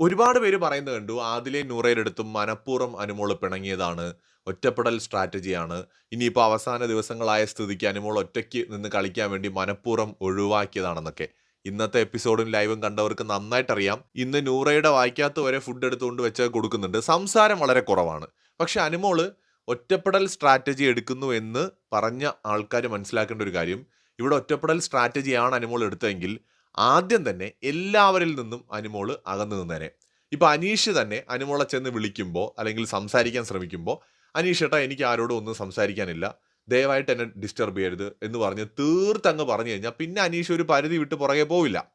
ഒരുപാട് പേര് പറയുന്നത് കണ്ടു ആദിലെ നൂറയുടെ മനഃപൂർവം അനുമോൾ പിണങ്ങിയതാണ് ഒറ്റപ്പെടൽ സ്ട്രാറ്റജിയാണ്. ഇനിയിപ്പോൾ അവസാന ദിവസങ്ങളായ സ്ഥിതിക്ക് അനുമോൾ ഒറ്റയ്ക്ക് നിന്ന് കളിക്കാൻ വേണ്ടി മനഃപൂർവം ഒഴിവാക്കിയതാണെന്നൊക്കെ. ഇന്നത്തെ എപ്പിസോഡും ലൈവും കണ്ടവർക്ക് നന്നായിട്ടറിയാം. ഇന്ന് നൂറയുടെ വായിക്കാത്ത വരെ ഫുഡ് എടുത്തുകൊണ്ട് വെച്ച് കൊടുക്കുന്നുണ്ട്. സംസാരം വളരെ കുറവാണ്. പക്ഷെ അനുമോൾ ഒറ്റപ്പെടൽ സ്ട്രാറ്റജി എടുക്കുന്നു എന്ന് പറഞ്ഞ ആൾക്കാർ മനസ്സിലാക്കേണ്ട ഒരു കാര്യം ഇവിടെ ഒറ്റപ്പെടൽ സ്ട്രാറ്റജിയാണ് അനുമോൾ എടുത്തതെങ്കിൽ ആദ്യം തന്നെ എല്ലാവരിൽ നിന്നും അനുമോൾ അകന്നു നിന്നേനെ. ഇപ്പൊ അനീഷ് തന്നെ അനുമോളെ ചെന്ന് വിളിക്കുമ്പോൾ അല്ലെങ്കിൽ സംസാരിക്കാൻ ശ്രമിക്കുമ്പോൾ അനീഷ് ഏട്ടാ എനിക്ക് ആരോടും ഒന്നും സംസാരിക്കാനില്ല. ദയവായിട്ട് എന്നെ ഡിസ്റ്റർബ് ചെയ്യരുത് എന്ന് പറഞ്ഞ് തീർത്തങ്ങ് പറഞ്ഞു കഴിഞ്ഞാൽ പിന്നെ അനീഷ് ഒരു പരിധി വിട്ട് പുറകെ പോവില്ല.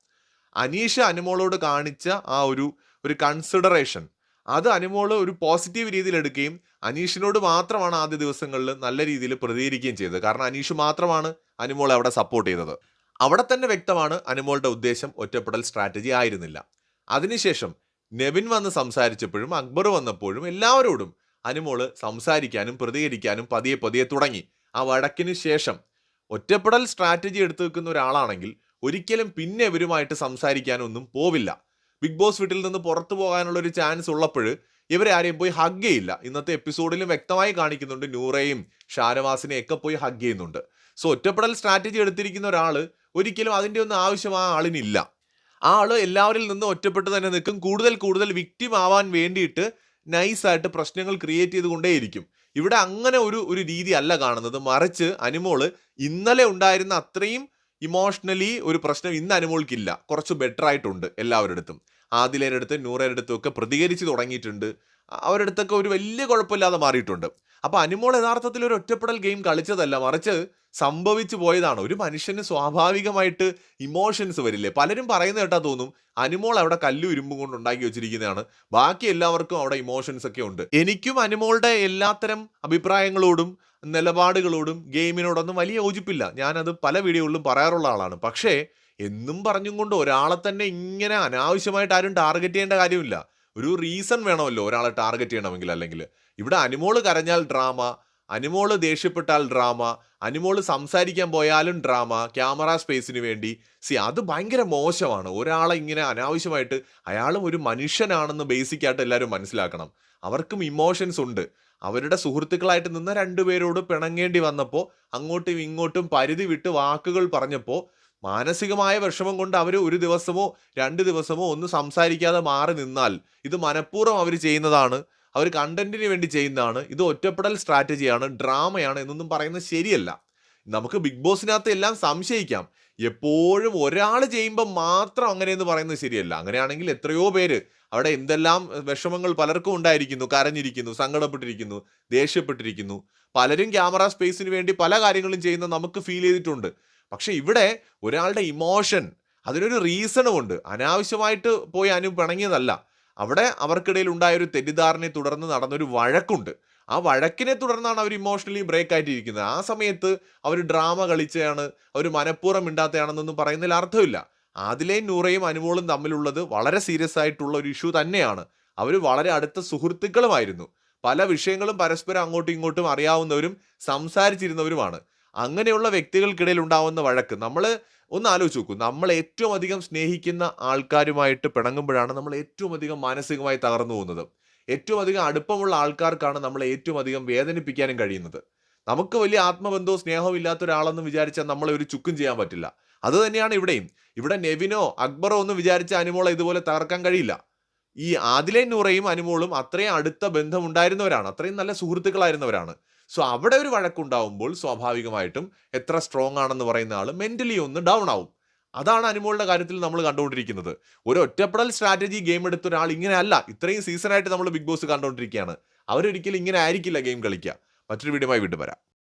അനീഷ് അനുമോളോട് കാണിച്ച ആ ഒരു ഒരു കൺസിഡറേഷൻ അത് അനുമോൾ ഒരു പോസിറ്റീവ് രീതിയിൽ എടുക്കുകയും അനീഷിനോട് മാത്രമാണ് ആദ്യ ദിവസങ്ങളിൽ നല്ല രീതിയിൽ പ്രതികരിക്കുകയും ചെയ്തത്. കാരണം അനീഷ് മാത്രമാണ് അനുമോളെ അവിടെ സപ്പോർട്ട് ചെയ്തത്. അവിടെ തന്നെ വ്യക്തമാണ് അനുമോളുടെ ഉദ്ദേശം ഒറ്റപ്പെടൽ സ്ട്രാറ്റജി ആയിരുന്നില്ല. അതിനുശേഷം നെവിൻ വന്ന് സംസാരിച്ചപ്പോഴും അക്ബർ വന്നപ്പോഴും എല്ലാവരോടും അനുമോൾ സംസാരിക്കാനും പ്രതികരിക്കാനും പതിയെ പതിയെ തുടങ്ങി. ആ വഴക്കിന് ശേഷം ഒറ്റപ്പെടൽ സ്ട്രാറ്റജി എടുത്തു വെക്കുന്ന ഒരാളാണെങ്കിൽ ഒരിക്കലും പിന്നെ ഇവരുമായിട്ട് സംസാരിക്കാനൊന്നും പോവില്ല. ബിഗ് ബോസ് വീട്ടിൽ നിന്ന് പുറത്തു പോകാനുള്ള ഒരു ചാൻസ് ഉള്ളപ്പോൾ ഇവരെ ആരെയും പോയി ഹഗ് ചെയ്യില്ല. ഇന്നത്തെ എപ്പിസോഡിലും വ്യക്തമായി കാണിക്കുന്നുണ്ട് നൂറയും ഷാനവാസിനെയും പോയി ഹഗ് ചെയ്യുന്നുണ്ട്. സോ ഒറ്റപ്പെടൽ സ്ട്രാറ്റജി എടുത്തിരിക്കുന്ന ഒരാൾ ഒരിക്കലും അതിന്റെ ഒന്നും ആവശ്യം ആ ആളിനില്ല. ആ ആൾ എല്ലാവരിൽ നിന്നും ഒറ്റപ്പെട്ട് തന്നെ നിൽക്കും. കൂടുതൽ കൂടുതൽ വിക്റ്റിം ആവാൻ വേണ്ടിയിട്ട് നൈസായിട്ട് പ്രശ്നങ്ങൾ ക്രിയേറ്റ് ചെയ്തുകൊണ്ടേയിരിക്കും ഇവിടെ അങ്ങനെ ഒരു ഒരു രീതി അല്ല കാണുന്നത്. മറിച്ച് അനുമോൾ ഇന്നലെ ഉണ്ടായിരുന്ന അത്രയും ഇമോഷണലി ഒരു പ്രശ്നം ഇന്ന് അനുമോൾക്കില്ല. കുറച്ച് ബെറ്റർ ആയിട്ടുണ്ട് എല്ലാവരുടെ അടുത്തും. ആദിലേരുടെ അടുത്ത് നൂറേരുടെ അടുത്തും ഒക്കെ പ്രതികരിച്ച് തുടങ്ങിയിട്ടുണ്ട്. അവരുടെ അടുത്തൊക്കെ ഒരു വലിയ കുഴപ്പമില്ലാതെ മാറിയിട്ടുണ്ട്. അപ്പോൾ അനുമോൾ യഥാർത്ഥത്തിൽ ഒരു ഒറ്റപ്പെടൽ ഗെയിം കളിച്ചതല്ല മറിച്ച് സംഭവിച്ചു പോയതാണ്. ഒരു മനുഷ്യന് സ്വാഭാവികമായിട്ട് ഇമോഷൻസ് വരില്ലേ? പലരും പറയുന്ന കേട്ടാ തോന്നും അനുമോൾ അവിടെ കല്ലു ഇരുമ്പും കൊണ്ട് ഉണ്ടാക്കി വെച്ചിരിക്കുന്നതാണ്. ബാക്കി എല്ലാവർക്കും അവിടെ ഇമോഷൻസ് ഒക്കെ ഉണ്ട്. എനിക്കും അനുമോളുടെ എല്ലാത്തരം അഭിപ്രായങ്ങളോടും നിലപാടുകളോടും ഗെയിമിനോടൊന്നും വലിയ യോജിപ്പില്ല. ഞാനത് പല വീഡിയോകളിലും പറയാറുള്ള ആളാണ്. പക്ഷേ എന്നും പറഞ്ഞും കൊണ്ട് ഒരാളെ തന്നെ ഇങ്ങനെ അനാവശ്യമായിട്ട് ആരും ടാർഗറ്റ് ചെയ്യേണ്ട കാര്യമില്ല. ഒരു റീസൺ വേണമല്ലോ ഒരാളെ ടാർഗറ്റ് ചെയ്യണമെങ്കിൽ. അല്ലെങ്കിൽ ഇവിടെ അനുമോൾ കരഞ്ഞാൽ ഡ്രാമ അനുമോൾ ദേഷ്യപ്പെട്ടാൽ ഡ്രാമ അനുമോൾ സംസാരിക്കാൻ പോയാലും ഡ്രാമ ക്യാമറ സ്പേസിന് വേണ്ടി. സി അത് ഭയങ്കര മോശമാണ്. ഒരാളെ ഇങ്ങനെ അനാവശ്യമായിട്ട് അയാളും ഒരു മനുഷ്യനാണെന്ന് ബേസിക്കായിട്ട് എല്ലാവരും മനസ്സിലാക്കണം. അവർക്കും ഇമോഷൻസ് ഉണ്ട്. അവരുടെ സുഹൃത്തുക്കളായിട്ട് നിന്ന രണ്ടുപേരോട് പിണങ്ങേണ്ടി വന്നപ്പോൾ അങ്ങോട്ടും ഇങ്ങോട്ടും പരിധി വിട്ട് വാക്കുകൾ പറഞ്ഞപ്പോൾ മാനസികമായ വിഷമം കൊണ്ട് അവർ ഒരു ദിവസമോ രണ്ട് ദിവസമോ ഒന്നും സംസാരിക്കാതെ മാറി നിന്നാൽ ഇത് മനഃപൂർവം അവർ ചെയ്യുന്നതാണ് അവർ കണ്ടന്റിന് വേണ്ടി ചെയ്യുന്നതാണ് ഇത് ഒറ്റപ്പെടൽ സ്ട്രാറ്റജിയാണ് ഡ്രാമയാണ് എന്നൊന്നും പറയുന്നത് ശരിയല്ല. നമുക്ക് ബിഗ് ബോസിനകത്ത് എല്ലാം സംശയിക്കാം. എപ്പോഴും ഒരാൾ ചെയ്യുമ്പോൾ മാത്രം അങ്ങനെയെന്ന് പറയുന്നത് ശരിയല്ല. അങ്ങനെയാണെങ്കിൽ എത്രയോ പേര് അവിടെ എന്തെല്ലാം വിഷമങ്ങൾ പലർക്കും ഉണ്ടായിരിക്കുന്നു കരഞ്ഞിരിക്കുന്നു സങ്കടപ്പെട്ടിരിക്കുന്നു ദേഷ്യപ്പെട്ടിരിക്കുന്നു. പലരും ക്യാമറ സ്പേസിന് വേണ്ടി പല കാര്യങ്ങളും ചെയ്യുന്ന നമുക്ക് ഫീൽ ചെയ്തിട്ടുണ്ട്. പക്ഷെ ഇവിടെ ഒരാളുടെ ഇമോഷൻ അതിനൊരു റീസണും ഉണ്ട് അനാവശ്യമായിട്ട് പോയി അനു പിണങ്ങിയതല്ല. അവിടെ അവർക്കിടയിൽ ഉണ്ടായ ഒരു തെറ്റിദ്ധാരണയെ തുടർന്ന് നടന്നൊരു വഴക്കുണ്ട്. ആ വഴക്കിനെ തുടർന്നാണ് അവർ ഇമോഷണലി ബ്രേക്ക് ആയിട്ടിരിക്കുന്നത്. ആ സമയത്ത് അവർ ഡ്രാമ കളിച്ചതാണ് അവർ മനഃപൂർവം മിണ്ടാത്തയാണെന്നൊന്നും പറയുന്നതിൽ അർത്ഥമില്ല. ആദിലേയും നൂറയും അനുമോളും തമ്മിലുള്ളത് വളരെ സീരിയസ് ആയിട്ടുള്ള ഒരു ഇഷ്യൂ തന്നെയാണ്. അവർ വളരെ അടുത്ത സുഹൃത്തുക്കളുമായിരുന്നു. പല വിഷയങ്ങളും പരസ്പരം അങ്ങോട്ടും ഇങ്ങോട്ടും അറിയാവുന്നവരും സംസാരിച്ചിരുന്നവരുമാണ്. അങ്ങനെയുള്ള വ്യക്തികൾക്കിടയിൽ ഉണ്ടാവുന്ന വഴക്ക് നമ്മൾ ഒന്ന് ആലോചിച്ച് നോക്കൂ. നമ്മൾ ഏറ്റവും അധികം സ്നേഹിക്കുന്ന ആൾക്കാരുമായിട്ട് പിണങ്ങുമ്പോഴാണ് നമ്മൾ ഏറ്റവും അധികം മാനസികമായി തകർന്നു പോകുന്നത്. ഏറ്റവും അധികം അടുപ്പമുള്ള ആൾക്കാർക്കാണ് നമ്മൾ ഏറ്റവും അധികം വേദനിപ്പിക്കാനും കഴിയുന്നത്. നമുക്ക് വലിയ ആത്മബന്ധവും സ്നേഹവും ഇല്ലാത്ത ഒരാളെന്ന് വിചാരിച്ചാൽ നമ്മളെ ഒരു ചുക്കും ചെയ്യാൻ പറ്റില്ല. അത് തന്നെയാണ് ഇവിടെയും. ഇവിടെ നെവിനോ അക്ബറോ ഒന്നും വിചാരിച്ച അനുമോളെ ഇതുപോലെ തകർക്കാൻ കഴിയില്ല. ഈ ആദിലെ നൂറയും അനുമോളും അത്രയും അടുത്ത ബന്ധമുണ്ടായിരുന്നവരാണ്. അത്രയും നല്ല സുഹൃത്തുക്കളായിരുന്നവരാണ്. സോ അവിടെ ഒരു വഴക്കുണ്ടാവുമ്പോൾ സ്വാഭാവികമായിട്ടും എത്ര സ്ട്രോങ് ആണെന്ന് പറയുന്ന ആൾ മെന്റലി ഒന്ന് ഡൗൺ ആവും. അതാണ് അനുമോളുടെ കാര്യത്തിൽ നമ്മൾ കണ്ടുകൊണ്ടിരിക്കുന്നത്. ഒരു ഒറ്റപ്പെടൽ സ്ട്രാറ്റജി ഗെയിം എടുത്ത ഒരാൾ ഇങ്ങനെ അല്ല. ഇത്രയും സീസണായിട്ട് നമ്മൾ ബിഗ് ബോസ് കണ്ടുകൊണ്ടിരിക്കുകയാണ്. അവരൊരിക്കലും ഇങ്ങനെ ആയിരിക്കില്ല ഗെയിം കളിക്കുക. മറ്റൊരു വീഡിയോമായി വീണ്ടും വരാം.